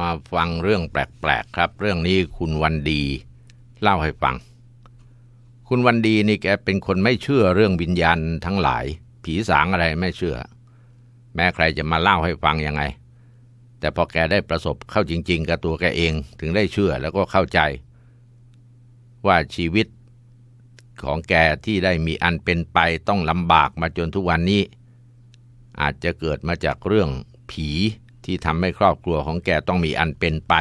มาฟังเรื่องแปลกๆครับ เรื่องนี้คุณวันดี เล่าให้ฟัง คุณวันดีนี่แกเป็นคนไม่เชื่อเรื่องวิญญาณทั้งหลาย ผีสางอะไรไม่เชื่อ แม้ใครจะมาเล่าให้ฟังยังไง แต่พอแกได้ประสบเข้าจริง ๆ กับตัวแกเองถึงได้เชื่อแล้วก็เข้าใจ ว่าชีวิตของแกที่ได้มีอันเป็นไปต้องลำบากมาจนทุกวันนี้ อาจจะเกิดมาจากเรื่องผี ที่ทำให้ครอบครัวของแกต้องมีอันเป็นไป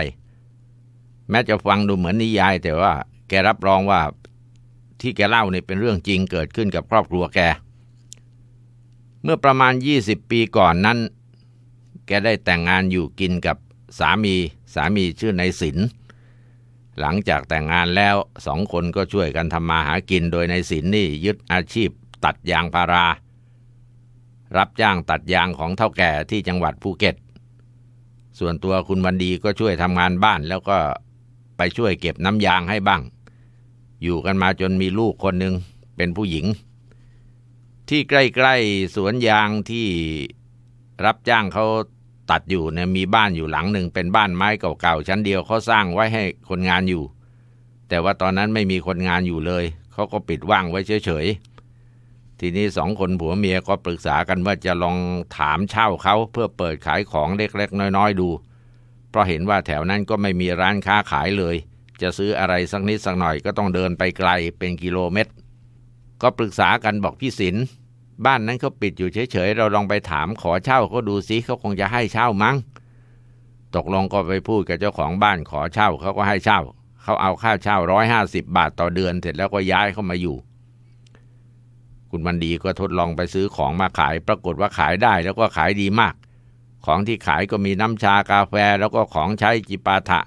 แม้จะฟังดูเหมือนนิยาย แต่ว่าแกรับรองว่าที่แกเล่าเนี่ยเป็นเรื่องจริงเกิดขึ้นกับครอบครัวแก เมื่อประมาณ 20 ปีก่อนนั้น แกได้แต่งงานอยู่กินกับสามีสามีชื่อนายศิลหลังจากแต่งงานแล้วสองคนก็ช่วยกันทำมาหากินโดยนายศิลนี่ยึดอาชีพตัดยางพารา รับจ้างตัดยางของเท่าแก่ที่จังหวัดภูเก็ต ส่วนตัวคุณวันดีก็ช่วยทำงานบ้าน แล้วก็ไปช่วยเก็บน้ำยางให้บ้าง อยู่กันมาจนมีลูกคนหนึ่งเป็นผู้หญิง ที่ใกล้ๆสวนยางที่รับจ้างเขาตัดอยู่เนี่ยมีบ้านอยู่หลังหนึ่งเป็นบ้านไม้เก่าๆชั้นเดียวเขาสร้างไว้ให้คนงานอยู่ แต่ว่าตอนนั้นไม่มีคนงานอยู่เลยเขาก็ปิดว่างไว้เฉยๆ ทีนี้สองคนผัวเมียก็ปรึกษากันว่าจะลองถามเช่าเขาเพื่อเปิดขายของเล็กๆน้อยๆดู เพราะเห็นว่าแถวนั้นก็ไม่มีร้านค้าขายเลย จะซื้ออะไรสักนิดสักหน่อยก็ต้องเดินไปไกลเป็นกิโลเมตร ก็ปรึกษากันบอกพี่ศิลป์บ้านนั้นเขาปิดอยู่เฉยๆ เราลองไปถามขอเช่าเขาดูซิเขาคงจะให้เช่ามั้ง ตกลงก็ไปพูดกับเจ้าของบ้านขอเช่าเขาก็ให้เช่า เขาเอาค่าเช่าร้อยห้าสิบบาทต่อเดือนเสร็จแล้วก็ย้ายเข้ามาอยู่ คุณบันดีก็ทดลองไปซื้อของมาขาย ปรากฏว่าขายได้แล้วก็ขายดีมาก ของที่ขายก็มีน้ำชากาแฟแล้วก็ของใช้จิปาถะ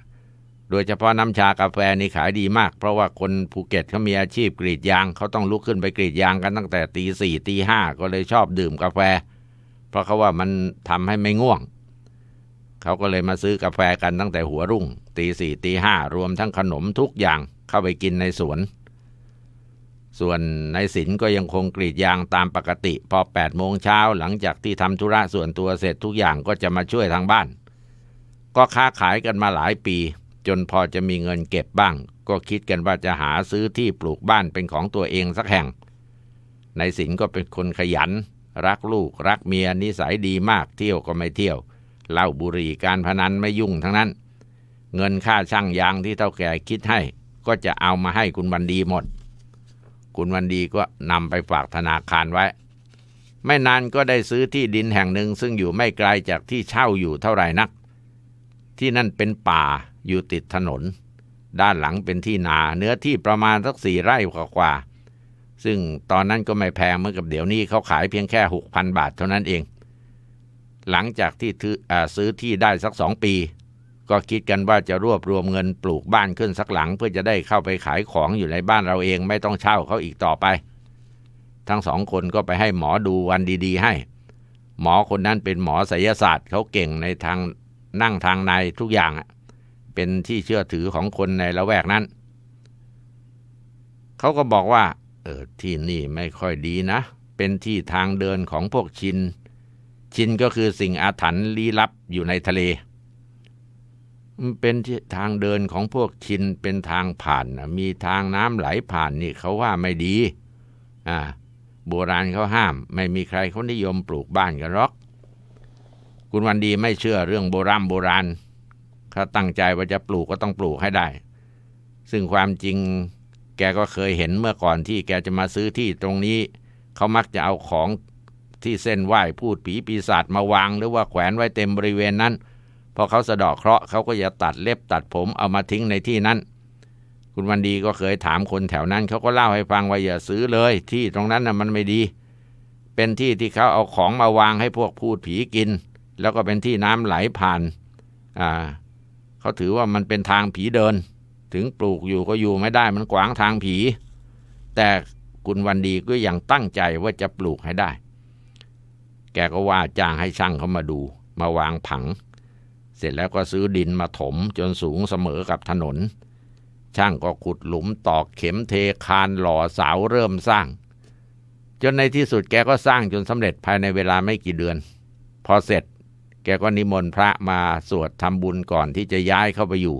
โดยเฉพาะน้ำชากาแฟนี่ขายดีมาก เพราะว่าคนภูเก็ตเขามีอาชีพกรีดยางเขาต้องลุกขึ้นไปกรีดยางกันตั้งแต่ตีสี่ตีห้าก็เลยชอบดื่มกาแฟ เพราะเขาว่ามันทำให้ไม่ง่วงเขาก็เลยมาซื้อกาแฟกันตั้งแต่หัวรุ่ง ตีสี่ตีห้ารวมทั้งขนมทุกอย่างเข้าไปกินในสวน ส่วนนายศิลป์ก็ยังคงกรีดยางตามปกติ พอ8ปดโมงเช้าหลังจากที่ทำธุระส่วนตัวเสร็จทุกอย่างก็จะมาช่วยทางบ้าน ก็ค้าขายกันมาหลายปี จนพอจะมีเงินเก็บบ้าง ก็คิดกันว่าจะหาซื้อที่ปลูกบ้านเป็นของตัวเองสักแห่งนายศิลป์ก็เป็นคนขยัน รักลูกรักเมียนิสัยดีมากเที่ยวก็ไม่เที่ยวเหล้าบุหรี่การพนันไม่ยุ่งทั้งนั้น เงินค่าช่างยางที่เท่าแก่คิดให้ ก็จะเอามาให้คุณวันดีหมด คุณวันดีก็นำไปฝากธนาคารไว้ ไม่นานก็ได้ซื้อที่ดินแห่งหนึ่ง ซึ่งอยู่ไม่ไกลจากที่เช่าอยู่เท่าไหร่นัก ที่นั่นเป็นป่าอยู่ติดถนน ด้านหลังเป็นที่นาเนื้อที่ประมาณสักสี่ไร่กว่าๆซึ่งตอนนั้นก็ไม่แพงเมื่อกับเดี๋ยวนี้เขาขายเพียงแค่หกพันบาทเท่านั้นเองหลังจากที่ซื้อที่ได้สักสองปี ก็คิดกันว่าจะรวบรวมเงินปลูกบ้านขึ้นสักหลัง เพื่อจะได้เข้าไปขายของอยู่ในบ้านเราเองไม่ต้องเช่าเขาอีกต่อไป ทั้งสองคนก็ไปให้หมอดูวันดีๆให้ หมอคนนั้นเป็นหมอไสยศาสตร์เขาเก่งในทางนั่งทางในทุกอย่างเป็นที่เชื่อถือของคนในละแวกนั้น เขาก็บอกว่าเออที่นี่ไม่ค่อยดีนะ เป็นที่ทางเดินของพวกชิน ชินก็คือสิ่งอาถรรพ์ลี้ลับอยู่ในทะเล เป็นทางเดินของพวกชินเป็นทางผ่านมีทางน้ำไหลผ่านนี่เขาว่าไม่ดีอ่าโบราณเขาห้าม ไม่มีใครเขานิยมปลูกบ้านกันหรอก คุณวันดีไม่เชื่อเรื่องโบราณโบราณเขาตั้งใจว่าจะปลูกก็ต้องปลูกให้ได้ ซึ่งความจริงแกก็เคยเห็นเมื่อก่อนที่แกจะมาซื้อที่ตรงนี้ เขามักจะเอาของที่เส้นไหว้พูดผีปีศาจมาวาง หรือว่าแขวนไว้เต็มบริเวณนั้น พอเขาสะดอกเคราะห์เขาก็จะตัดเล็บตัดผมเอามาทิ้งในที่นั้น คุณวันดีก็เคยถามคนแถวนั้นเขาก็เล่าให้ฟังว่าอย่าซื้อเลย ที่ตรงนั้นน่ะมันไม่ดี เป็นที่ที่เขาเอาของมาวางให้พวกพูดผีกิน แล้วก็เป็นที่น้ำไหลผ่านอ่าเขาถือว่ามันเป็นทางผีเดิน ถึงปลูกอยู่ก็อยู่ไม่ได้มันขวางทางผี แต่คุณวันดีก็ยังตั้งใจว่าจะปลูกให้ได้ แกก็ว่าจ้างให้ช่างเขามาดู มาวางผัง สร็จแล้วก็ซื้อดินมาถมจนสูงเสมอกับถนน ช่างก็ขุดหลุมตอกเข็มเทคานหล่อเสาเริ่มสร้าง จนในที่สุดแกก็สร้างจนสำเร็จภายในเวลาไม่กี่เดือน พอเสร็จแกก็นิมนต์พระมาสวดทำบุญก่อนที่จะย้ายเข้าไปอยู่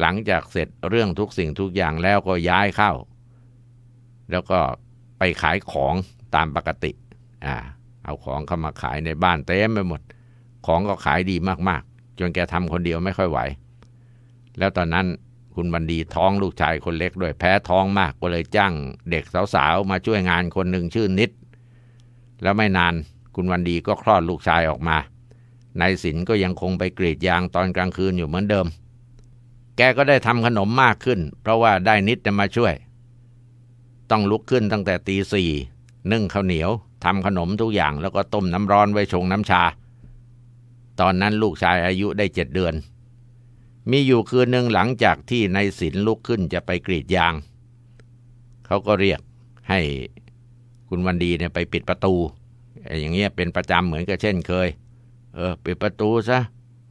หลังจากเสร็จเรื่องทุกสิ่งทุกอย่างแล้วก็ย้ายเข้า แล้วก็ไปขายของตามปกติ อ่า เอาของเข้ามาขายในบ้านเต็มไปหมด ของก็ขายดีมากๆ จนแกทำคนเดียวไม่ค่อยไหว แล้วตอนนั้นคุณบันดีท้องลูกชายคนเล็กด้วยแพ้ท้องมากก็เลยจ้างเด็กสาวๆ มาช่วยงานคนหนึ่งชื่อนิด แล้วไม่นานคุณวันดีก็คลอดลูกชายออกมานายสินก็ยังคงไปกรีดยางตอนกลางคืนอยู่เหมือนเดิม แกก็ได้ทำขนมมากขึ้น เพราะว่าได้นิดจะมาช่วย ต้องลุกขึ้นตั้งแต่ตีสี่นึ่งข้าวเหนียวทำขนมทุกอย่างแล้วก็ต้มน้ำร้อนไว้ชงน้ำชา ตอนนั้นลูกชายอายุได้เจ็ดเดือน มีอยู่คืนหนึ่งหลังจากที่นายสินลุกขึ้นจะไปกรีดยาง เขาก็เรียกให้คุณวันดีเนี่ยไปปิดประตู อย่างเงี้ยเป็นประจำเหมือนกับเช่นเคย เออปิดประตูซะ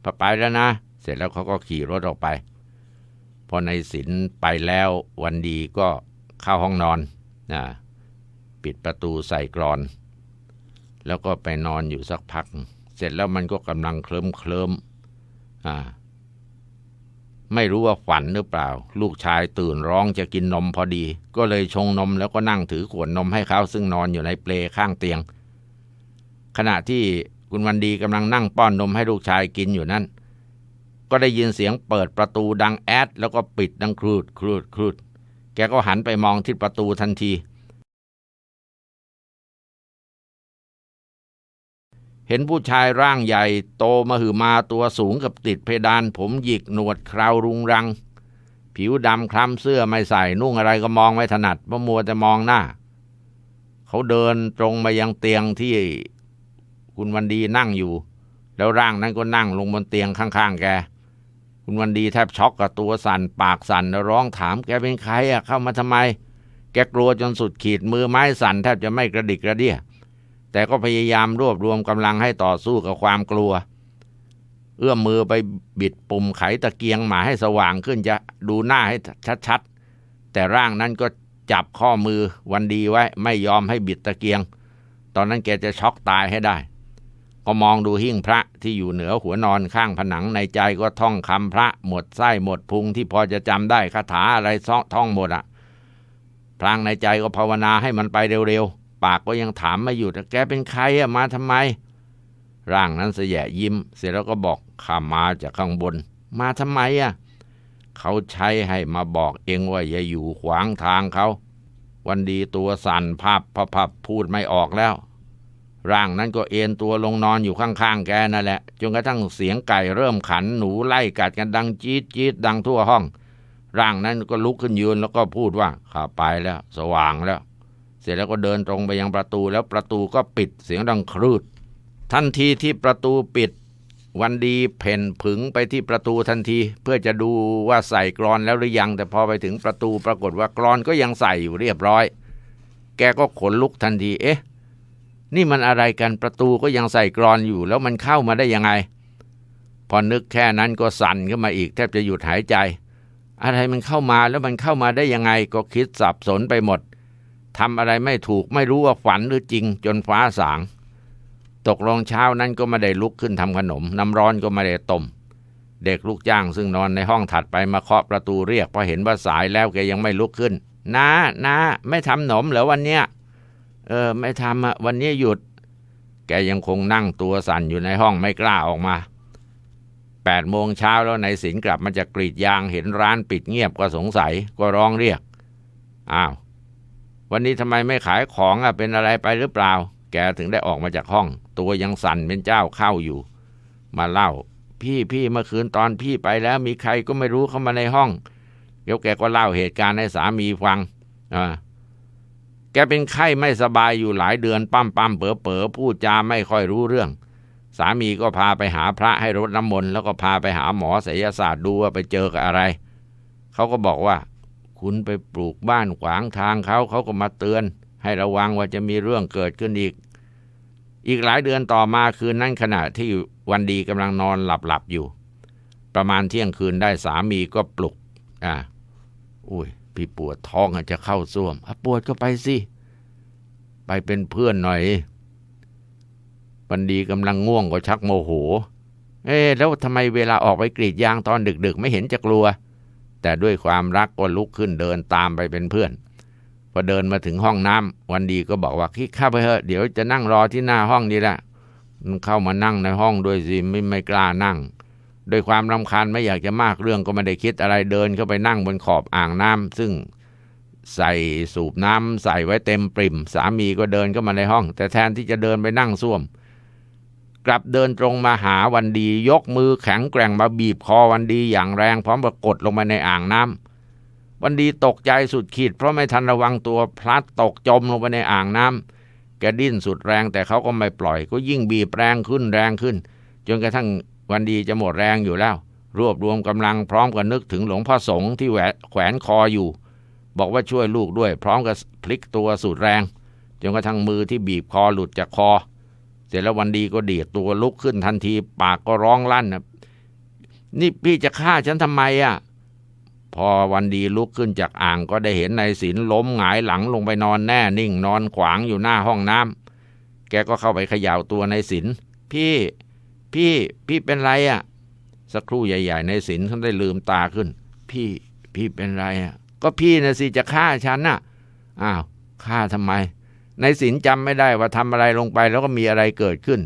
พอไปแล้วนะ เสร็จแล้วเขาก็ขี่รถออกไป พอในสินไปแล้ววันดีก็เข้าห้องนอนนะปิดประตูใส่กรอน แล้วก็ไปนอนอยู่สักพัก เสร็จแล้วมันก็กำลังเคลิ้มเคลิมอ่า ไม่รู้ว่าฝันหรือเปล่า ลูกชายตื่นร้องจะกินนมพอดี ก็เลยชงนมแล้วก็นั่งถือขวดนมให้เขาซึ่งนอนอยู่ในเปลข้างเตียง ขณะที่คุณวันดีกำลังนั่งป้อนนมให้ลูกชายกินอยู่นั้น ก็ได้ยินเสียงเปิดประตูดังแอด แล้วก็ปิดดังครูดครูดครูด แกก็หันไปมองที่ประตูทันที เห็นผู้ชายร่างใหญ่โตมาหือมาตัวสูงกับติดเพดาน ผมหยิกหนวดคราวรุงรัง ผิวดำคล้ำเสื้อไม่ใส่นุ่งอะไรก็มองไม่ถนัดเพราะมัวแต่มองหน้า เขาเดินตรงมายังเตียงที่คุณวันดีนั่งอยู่ แล้วร่างนั้นก็นั่งลงบนเตียงข้างๆแกคุณวันดีแทบช็อกกับตัวสั่นปากสั่นแล้วร้องถามแกเป็นใครอะเข้ามาทำไม แกกลัวจนสุดขีดมือไม้สั่นแทบจะไม่กระดิกกระเดี้ย แต่ก็พยายามรวบรวมกำลังให้ต่อสู้กับความกลัว เอื้อมมือไปบิดปุ่มไขตะเกียงหมาให้สว่างขึ้นจะดูหน้าให้ชัดๆ แต่ร่างนั้นก็จับข้อมือวันดีไว้ ไม่ยอมให้บิดตะเกียง ตอนนั้นแกจะช็อกตายให้ได้ ก็มองดูหิ้งพระที่อยู่เหนือหัวนอนข้างผนังในใจก็ท่องคำพระหมดไส้หมดพุงที่พอจะจำได้คาถาอะไรท่องหมดอะพลางในใจก็ภาวนาให้มันไปเร็วๆ ปากก็ยังถามม่หยุดแต่แกเป็นใครอะมาทำไม ร่างนั้นเสยะยิ้ม เสร็จแล้วก็บอกข้ามาจากข้างบน มาทำไมอะเขาใช้ให้มาบอกเองว่าอย่าอยู่ขวางทางเขา วันดีตัวสั่นพับพับพับพูดไม่ออกแล้ว ร่างนั้นก็เอ็นตัวลงนอนอยู่ข้างๆแกนั่นแหละจนกระทั่งเสียงไก่เริ่มขันหนูไล่กัดกันดังจี๊ดจี๊ดดังทั่วห้อง ร่างนั้นก็ลุกขึ้นยืนแล้วก็พูดว่าข้าไปแล้ว สว่างแล้ว สร็จแล้วก็เดินตรงไปยังประตูแล้วประตูก็ปิดเสียงดังครืด ทันทีที่ประตูปิด วันดีเพ่นผึงไปที่ประตูทันที เพื่อจะดูว่าใส่กรอนแล้วหรือยัง แต่พอไปถึงประตูปรากฏว่ากรอนก็ยังใส่อยู่เรียบร้อย แกก็ขนลุกทันที เอ๊ะ นี่มันอะไรกันประตูก็ยังใส่กรอนอยู่ แล้วมันเข้ามาได้ยังไง พอนึกแค่นั้นก็สั่นขึ้นมาอีกแทบจะหยุดหายใจ อะไรมันเข้ามาแล้วมันเข้ามาได้ยังไง ก็คิดสับสนไปหมด ทำอะไรไม่ถูกไม่รู้ว่าฝันหรือจริง จนฟ้าสาง ตกลงเช้านั้นก็ไม่ได้ลุกขึ้นทำขนม น้ำร้อนก็ไม่ได้ต้ม เด็กลูกจ้างซึ่งนอนในห้องถัดไปมาเคาะประตูเรียกเพราะเห็นว่าสายแล้วแกยังไม่ลุกขึ้นน้านาไม่ทำหนมเหรอวันเนี้ยเออ ไม่ทำอะวันนี้หยุด แกยังคงนั่งตัวสั่นอยู่ในห้องไม่กล้าออกมาแปดโมงเช้าแล้วนายสินกลับมาจากกรีดยางเห็นร้านปิดเงียบก็สงสัยก็ร้องเรียก อ้าว วันนี้ทำไมไม่ขายของอะเป็นอะไรไปหรือเปล่า แกถึงได้ออกมาจากห้อง ตัวยังสั่นเป็นเจ้าเข้าอยู่ มาเล่า พี่พี่เมื่อคืนตอนพี่ไปแล้ว มีใครก็ไม่รู้เข้ามาในห้องเดี๋ยวแกก็เล่าเหตุการณ์ให้สามีฟังอ่าแกเป็นไข้ไม่สบายอยู่หลายเดือนปั้มปั้มเป๋อเป๋อพูดจาไม่ค่อยรู้เรื่อง สามีก็พาไปหาพระให้รดน้ำมนต์แล้วก็พาไปหาหมอไสยศาสตร์ดูว่าไปเจอกับอะไร เขาก็บอกว่า คุณไปปลูกบ้านขวางทางเขาเขาก็มาเตือน ให้ระวังว่าจะมีเรื่องเกิดขึ้นอีก อีกหลายเดือนต่อมาคืนนั้นขณะที่วันดีกำลังนอนหลับหลับอยู่ ประมาณเที่ยงคืนได้สามีก็ปลุก อ่าอุ้ยพี่ปวดท้องอาจจะเข้าส้วมปวดก็ไปสิไปเป็นเพื่อนหน่อยวันดีกำลังง่วงก็ชักโมโห เอ๊แล้วทำไมเวลาออกไปกรีดยางตอนดึก ๆ ไม่เห็นจะกลัว แต่ด้วยความรักก็ลุกขึ้นเดินตามไปเป็นเพื่อน พอเดินมาถึงห้องน้ำวันดีก็บอกว่าคิดเข้าไปเถอะเดี๋ยวจะนั่งรอที่หน้าห้องนี่แหละเข้ามานั่งในห้องด้วยสิไม่ไม่กล้านั่งด้วยความรำคาญไม่อยากจะมากเรื่องก็ไม่ได้คิดอะไรเดินเข้าไปนั่งบนขอบอ่างน้ำซึ่งใส่สูบน้ำใส่ไว้เต็มปริ่ม สามีก็เดินเข้ามาในห้อง แต่แทนที่จะเดินไปนั่งส้วม กลับเดินตรงมาหาวันดี ยกมือแข็งแกร่งมาบีบคอวันดีอย่างแรงพร้อมกับกดลงมาในอ่างน้ำวันดีตกใจสุดขีดเพราะไม่ทันระวังตัวพลัดตกจมลงไปในอ่างน้ำแกดิ้นสุดแรงแต่เขาก็ไม่ปล่อย ก็ยิ่งบีบแรงขึ้นแรงขึ้น จนกระทั่งวันดีจะหมดแรงอยู่แล้ว รวบรวมกำลังพร้อมกับนึกถึงหลวงพ่อสงฆ์ที่แแขวนคออยู่ บอกว่าช่วยลูกด้วย พร้อมกับพลิกตัวสุดแรงจนกระทั่งมือที่บีบคอหลุดจากคอ เสร็จแล้ววันดีก็ดีดตัวลุกขึ้นทันที ปากก็ร้องลั่นนะนี่พี่จะฆ่าฉันทำไมอะ พอวันดีลุกขึ้นจากอ่างก็ได้เห็นนายศิลล้มหงายหลังลงไปนอนแน่นิ่งนอนขวางอยู่หน้าห้องน้ำแกก็เข้าไปเขย่าตัวนายศิลพี่ พี่ พี่เป็นไรอะ่ะ สักครู่ใหญ่ๆในศิลเขาได้ลืมตาขึ้น พี่ พี่เป็นไรอะ่ะ ก็พี่นะสิจะฆ่าฉันน่ะ อ้าวฆ่าทำไม ในศิลจำไม่ได้ว่าทำอะไรลงไปแล้วก็มีอะไรเกิดขึ้น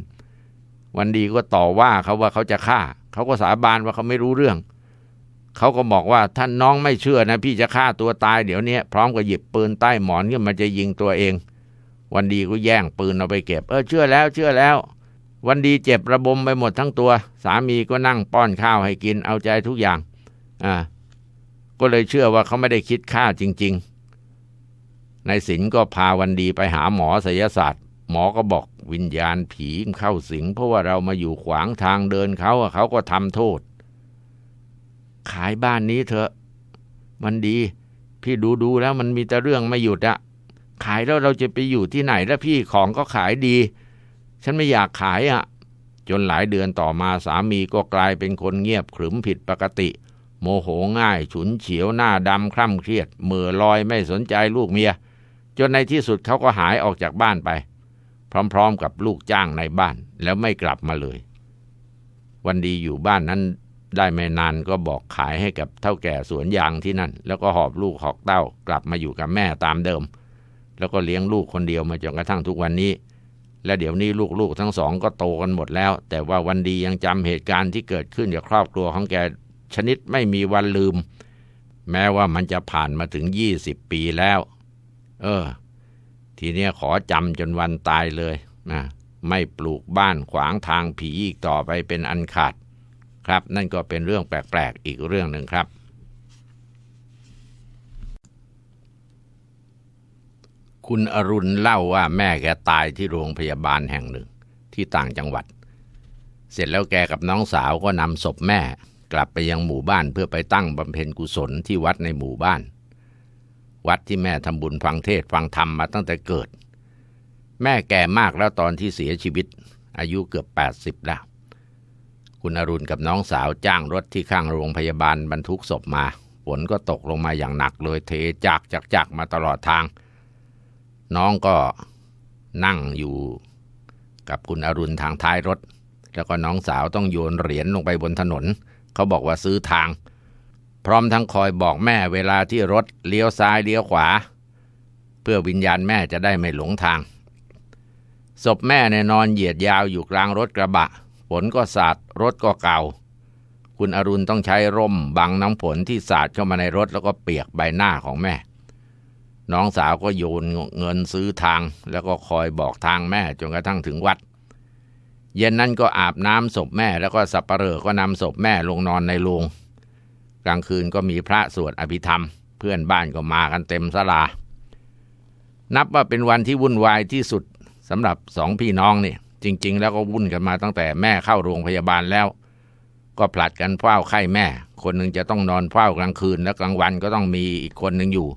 วันดีก็ต่อว่าเขาว่าเขาจะฆ่า เขาก็สาบานว่าเขาไม่รู้เรื่อง เขาก็บอกว่าท่านน้องไม่เชื่อนะ พี่จะฆ่าตัวตายเดี๋ยวนี้พร้อมกับหยิบปืนใต้หมอนขึ้นมาจะยิงตัวเอง วันดีก็แย่งปืนเอาไปเก็บ เออเชื่อแล้วเชื่อแล้ว วันดีเจ็บระบมไปหมดทั้งตัว สามีก็นั่งป้อนข้าวให้กินเอาใจทุกอย่าง อ่า ก็เลยเชื่อว่าเขาไม่ได้คิดฆ่าจริง ๆ นายศิลก็พาวันดีไปหาหมอศิลศาสตร์ หมอก็บอกวิญญาณผีเข้าสิง เพราะว่าเรามาอยู่ขวางทางเดินเขาเขาก็ทำโทษ ขายบ้านนี้เถอะ มันดี พี่ดูดูแล้วมันมีแต่เรื่องไม่หยุดอะขายแล้วเราจะไปอยู่ที่ไหนแล้วพี่ของก็ขายดี ฉันไม่อยากขายอะ่ะ จนหลายเดือนต่อมาสามีก็กลายเป็นคนเงียบขรึมผิดปกติ โมโหง่าย ฉุนเฉียวหน้าดำคร่ำเครียดเมื่อลอยไม่สนใจลูกเมีย จนในที่สุดเขาก็หายออกจากบ้านไป พร้อมๆกับลูกจ้างในบ้านแล้วไม่กลับมาเลย วันดีอยู่บ้านนั้นได้ไม่นานก็บอกขายให้กับเท่าแก่สวนยางที่นั่น แล้วก็หอบลูกหอกเต้ากลับมาอยู่กับแม่ตามเดิม แล้วก็เลี้ยงลูกคนเดียวมาจนกระทั่งทุกวันนี้ และเดี๋ยวนี้ลูกๆทั้งสองก็โตกันหมดแล้ว แต่ว่าวันดียังจำเหตุการณ์ที่เกิดขึ้นกับครอบครัวของแกชนิดไม่มีวันลืม แม้ว่ามันจะผ่านมาถึงยี่สิบปีแล้ว เออ ทีเนี้ยขอจำจนวันตายเลยนะไม่ปลูกบ้านขวางทางผีอีกต่อไปเป็นอันขาด ครับ นั่นก็เป็นเรื่องแปลกๆอีกเรื่องหนึ่งครับ คุณอรุณเล่าว่าแม่แกตายที่โรงพยาบาลแห่งหนึ่ง ที่ต่างจังหวัด เสร็จแล้วแกกับน้องสาวก็นำศพแม่ กลับไปยังหมู่บ้านเพื่อไปตั้งบำเพ็ญกุศลที่วัดในหมู่บ้าน วัดที่แม่ทำบุญฟังเทศฟังธรรมมาตั้งแต่เกิด แม่แก่มากแล้วตอนที่เสียชีวิต อายุเกือบ 80 แล้ว คุณอรุณกับน้องสาวจ้างรถที่ข้างโรงพยาบาลบรรทุกศพมาฝนก็ตกลงมาอย่างหนักเลยเทจากจากจากมาตลอดทาง น้องก็นั่งอยู่กับคุณอรุณทางท้ายรถ แล้วก็น้องสาวต้องโยนเหรียญลงไปบนถนน เขาบอกว่าซื้อทาง พร้อมทั้งคอยบอกแม่เวลาที่รถเลี้ยวซ้ายเลี้ยวขวา เพื่อวิญญาณแม่จะได้ไม่หลงทาง ศพแม่เนี่ยนอนเหยียดยาวอยู่กลางรถกระบะฝนก็สาดรถก็เก่า คุณอรุณต้องใช้ร่มบังน้ำฝนที่สาดเข้ามาในรถแล้วก็เปียกใบหน้าของแม่ น้องสาวก็โยนเงินซื้อทาง แล้วก็คอยบอกทางแม่จนกระทั่งถึงวัด เย็นนั้นก็อาบน้ำศพแม่แล้วก็สับปะเลอก็นำศพแม่ลงนอนในโรง กลางคืนก็มีพระสวดอภิธรรม เพื่อนบ้านก็มากันเต็มสลา นับว่าเป็นวันที่วุ่นวายที่สุดสำหรับสองพี่น้องนี่ จริง ๆ แล้วก็วุ่นกันมาตั้งแต่แม่เข้าโรงพยาบาลแล้ว ก็ผลัดกันเฝ้าไข้แม่ คนหนึ่งจะต้องนอนเฝ้ากลางคืนและกลางวันก็ต้องมีอีกคนหนึ่งอยู่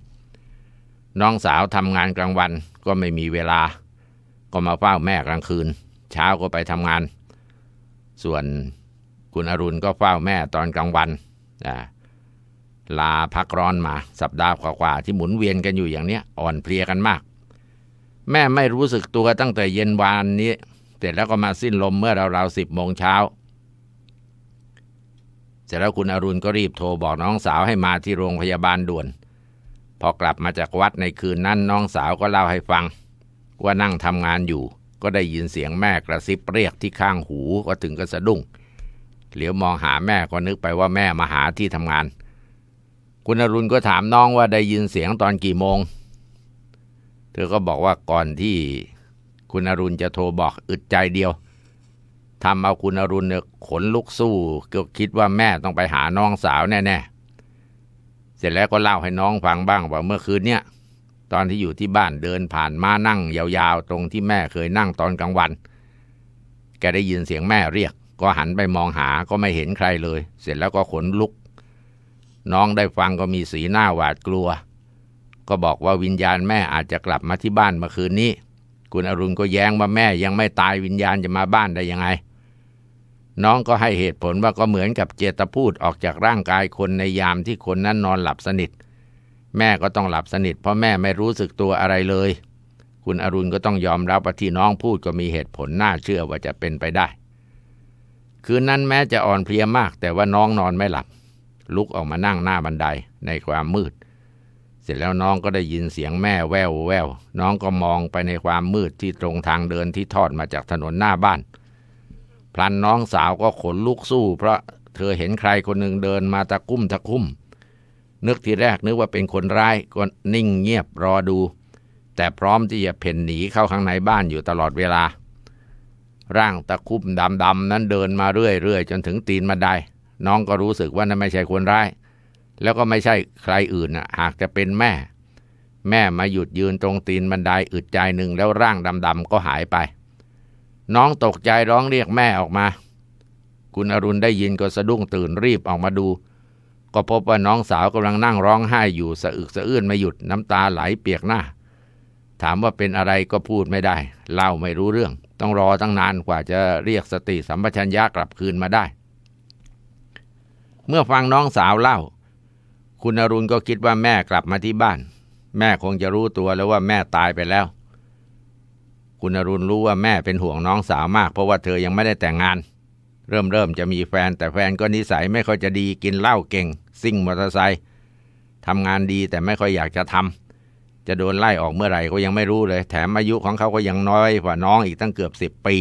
น้องสาวทำงานกลางวันก็ไม่มีเวลา ก็มาเฝ้าแม่กลางคืน เช้าก็ไปทำงาน ส่วนคุณอรุณก็เฝ้าแม่ตอนกลางวัน ลาพักร้อนมาสัปดาห์กว่าๆที่หมุนเวียนกันอยู่อย่างเนี้ยอ่อนเพลียกันมาก แม่ไม่รู้สึกตัวตั้งแต่เย็นวานนี้ เสร็จแล้วก็มาสิ้นลมเมื่อราวๆสิบโมงเช้า เสร็จแล้วคุณอรุณก็รีบโทรบอกน้องสาวให้มาที่โรงพยาบาลด่วน พอกลับมาจากวัดในคืนนั้นน้องสาวก็เล่าให้ฟัง ว่านั่งทำงานอยู่ ก็ได้ยินเสียงแม่กระซิบเรียกที่ข้างหูก็ถึงก็สะดุ้ง เหลียวมองหาแม่ก็นึกไปว่าแม่มาหาที่ทำงาน คุณอรุณก็ถามน้องว่าได้ยินเสียงตอนกี่โมง เธอก็บอกว่าก่อนที่คุณอรุณจะโทรบอกอึดใจเดียวทำเอาคุณอรุณเนี่ยขนลุกสู้ก็คิดว่าแม่ต้องไปหาน้องสาวแน่ๆ เสร็จแล้วก็เล่าให้น้องฟังบ้างว่าเมื่อคืนเนี่ยตอนที่อยู่ที่บ้านเดินผ่านมานั่งยาวๆ ตรงที่แม่เคยนั่งตอนกลางวัน แกได้ยินเสียงแม่เรียก ก็หันไปมองหาก็ไม่เห็นใครเลย เสร็จแล้วก็ขนลุก น้องได้ฟังก็มีสีหน้าหวาดกลัว ก็บอกว่าวิญญาณแม่อาจจะกลับมาที่บ้านเมื่อคืนนี้ คุณอรุณก็แย้งว่าแม่ยังไม่ตายวิญญาณจะมาบ้านได้ยังไง น้องก็ให้เหตุผลว่าก็เหมือนกับเจตพูดออกจากร่างกายคนในยามที่คนนั้นนอนหลับสนิท แม่ก็ต้องหลับสนิท เพราะแม่ไม่รู้สึกตัวอะไรเลย คุณอรุณก็ต้องยอมรับว่าที่น้องพูดก็มีเหตุผลน่าเชื่อว่าจะเป็นไปได้ คืนนั้นแม้จะอ่อนเพลียมาก แต่ว่าน้องนอนไม่หลับ ลุกออกมานั่งหน้าบันไดในความมืด เสร็จแล้วน้องก็ได้ยินเสียงแม่แววแววน้องก็มองไปในความมืดที่ตรงทางเดินที่ทอดมาจากถนนหน้าบ้าน พลันน้องสาวก็ขนลุกสู้ เพราะเธอเห็นใครคนหนึ่งเดินมาตะคุ่มตะคุ่มนึกทีแรกนึกว่าเป็นคนร้ายก็นิ่งเงียบรอดู แต่พร้อมที่จะเพ่นหนีเข้าข้างในบ้านอยู่ตลอดเวลา ร่างตะคุ่มดำๆนั้นเดินมาเรื่อยๆจนถึงตีนบันได น้องก็รู้สึกว่านั่นไม่ใช่คนร้าย แล้วก็ไม่ใช่ใครอื่นน่ะหากจะเป็นแม่ แม่มาหยุดยืนตรงตีนบันไดอึดใจหนึ่งแล้วร่างดำๆก็หายไป น้องตกใจร้องเรียกแม่ออกมา คุณอรุณได้ยินก็สะดุ้งตื่นรีบออกมาดู ก็พบว่าน้องสาวกำลังนั่งร้องไห้อยู่สะอึกสะอื้นไม่หยุดน้ำตาไหลเปียกหน้า ถามว่าเป็นอะไรก็พูดไม่ได้ เล่าไม่รู้เรื่อง ต้องรอตั้งนานกว่าจะเรียกสติสัมปชัญญะกลับคืนมาได้ เมื่อฟังน้องสาวเล่า คุณอรุณก็คิดว่าแม่กลับมาที่บ้าน แม่คงจะรู้ตัวแล้วว่าแม่ตายไปแล้ว คุณอรุณรู้ว่าแม่เป็นห่วงน้องสาวมาก เพราะว่าเธอยังไม่ได้แต่งงาน เริ่มเริ่มจะมีแฟนแต่แฟนก็นิสัยไม่ค่อยจะดีกินเหล้าเก่ง ซิ่งมอเตอร์ไซค์ทำงานดีแต่ไม่ค่อยอยากจะทำ จะโดนไล่ออกเมื่อไหร่ก็ยังไม่รู้เลย แถมอายุของเขาก็ยังน้อยกว่าน้องอีกตั้งเกือบสิบปี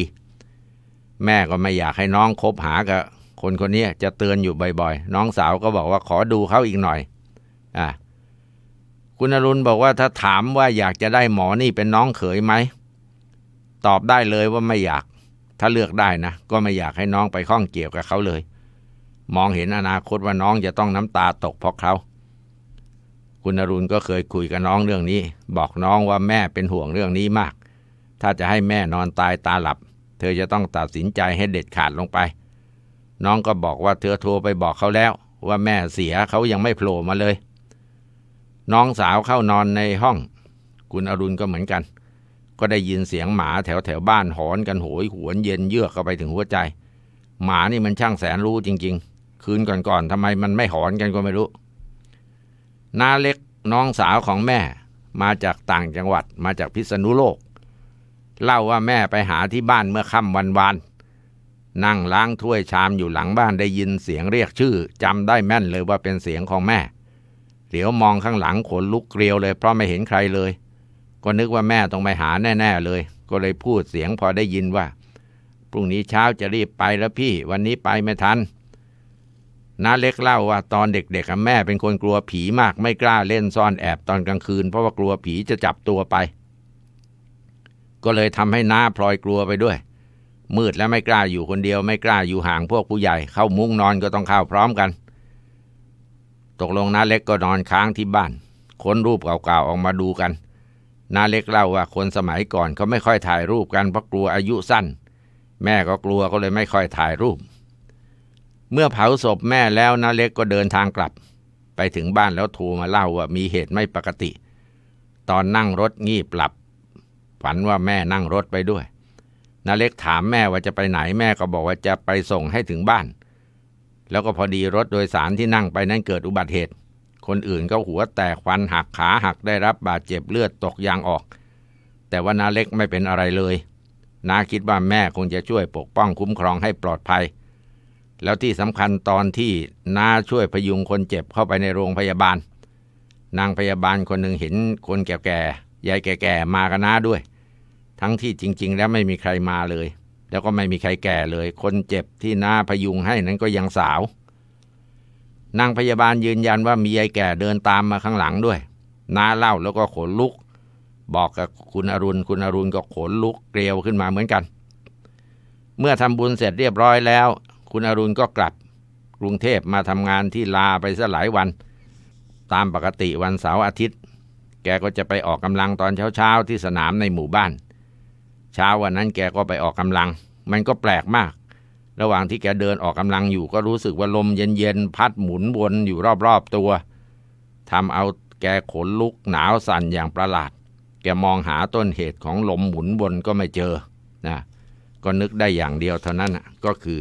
แม่ก็ไม่อยากให้น้องคบหากับคนคนนี้จะเตือนอยู่บ่อยๆ น้องสาวก็บอกว่าขอดูเขาอีกหน่อย อะ คุณอรุณบอกว่าถ้าถามว่าอยากจะได้หมอนี่เป็นน้องเขยไหม ตอบได้เลยว่าไม่อยาก ถ้าเลือกได้นะ ก็ไม่อยากให้น้องไปข้องเกี่ยวกับเขาเลย มองเห็นอนาคตว่าน้องจะต้องน้ำตาตกเพราะเขา คุณอรุณก็เคยคุยกับน้องเรื่องนี้ บอกน้องว่าแม่เป็นห่วงเรื่องนี้มาก ถ้าจะให้แม่นอนตายตาหลับ เธอจะต้องตัดสินใจให้เด็ดขาดลงไป น้องก็บอกว่าเธอโทรไปบอกเขาแล้ว ว่าแม่เสียเขายังไม่โผล่มาเลย น้องสาวเข้านอนในห้อง คุณอรุณก็เหมือนกัน ก็ได้ยินเสียงหมาแถวแถวบ้านหอนกันโหยหวนเย็นเยือกเข้าไปถึงหัวใจ หมานี่มันช่างแสนรู้จริง ๆ คืนก่อนๆทำไมมันไม่หอนกันก็ไม่รู้ น้าเล็กน้องสาวของแม่ มาจากต่างจังหวัดมาจากพิษณุโลก เล่าว่าแม่ไปหาที่บ้านเมื่อค่ำวันวานนั่งล้างถ้วยชามอยู่หลังบ้านได้ยินเสียงเรียกชื่อจำได้แม่นเลยว่าเป็นเสียงของแม่ เหลียวมองข้างหลังขนลุกเกลียวเลยเพราะไม่เห็นใครเลย ก็นึกว่าแม่ต้องไปหาแน่ ๆ เลย ก็เลยพูดเสียงพอได้ยินว่าพรุ่งนี้เช้าจะรีบไปแล้วพี่ วันนี้ไปไม่ทัน น้าเล็กเล่าว่าตอนเด็กๆแม่เป็นคนกลัวผีมากไม่กล้าเล่นซ่อนแอบตอนกลางคืน เพราะว่ากลัวผีจะจับตัวไป ก็เลยทำให้น้าพลอยกลัวไปด้วย มืดแล้วไม่กล้าอยู่คนเดียว ไม่กล้าอยู่ห่างพวกผู้ใหญ่ เข้ามุ้งนอนก็ต้องเข้าพร้อมกัน ตกลงน้าเล็กก็นอนค้างที่บ้านค้นรูปเก่าๆออกมาดูกันน้าเล็กเล่าว่าคนสมัยก่อนเขาไม่ค่อยถ่ายรูปกันเพราะกลัวอายุสั้น แม่ก็กลัวก็เลยไม่ค่อยถ่ายรูป เมื่อเผาศพแม่แล้วน้าเล็กก็เดินทางกลับ ไปถึงบ้านแล้วโทรมาเล่าว่ามีเหตุไม่ปกติ ตอนนั่งรถงีบหลับ ฝันว่าแม่นั่งรถไปด้วยนาเล็กถามแม่ว่าจะไปไหนแม่ก็บอกว่าจะไปส่งให้ถึงบ้าน แล้วก็พอดีรถโดยสารที่นั่งไปนั้นเกิดอุบัติเหตุ คนอื่นก็หัวแตกฟันหักขาหักได้รับบาดเจ็บเลือดตกยางออก แต่ว่านาเล็กไม่เป็นอะไรเลยนาคิดว่าแม่คงจะช่วยปกป้องคุ้มครองให้ปลอดภัย แล้วที่สำคัญตอนที่น้าช่วยพยุงคนเจ็บเข้าไปในโรงพยาบาล นางพยาบาลคนหนึ่งเห็นคนแก่ๆยายแก่ๆมากับน้าด้วย ทั้งที่จริง ๆ แล้วไม่มีใครมาเลย แล้วก็ไม่มีใครแก่เลย คนเจ็บที่น้าพยุงให้นั้นก็ยังสาว นางพยาบาลยืนยันว่ามียายแก่เดินตามมาข้างหลังด้วย น้าเล่าแล้วก็ขนลุก บอกกับคุณอรุณ คุณอรุณก็ขนลุกเกลียวขึ้นมาเหมือนกันเมื่อทำบุญเสร็จเรียบร้อยแล้ว คุณอรุณก็กลับกรุงเทพมาทำงานที่ลาไปซะหลายวัน ตามปกติวันเสาร์อาทิตย์ แกก็จะไปออกกำลังตอนเช้าๆที่สนามในหมู่บ้าน เช้าวันนั้นแกก็ไปออกกำลัง มันก็แปลกมาก ระหว่างที่แกเดินออกกำลังอยู่ก็รู้สึกว่าลมเย็นๆพัดหมุนวนอยู่รอบๆตัวทำเอาแกขนลุกหนาวสั่นอย่างประหลาด แกมองหาต้นเหตุของลมหมุนวนก็ไม่เจอนะก็นึกได้อย่างเดียวเท่านั้นก็คือ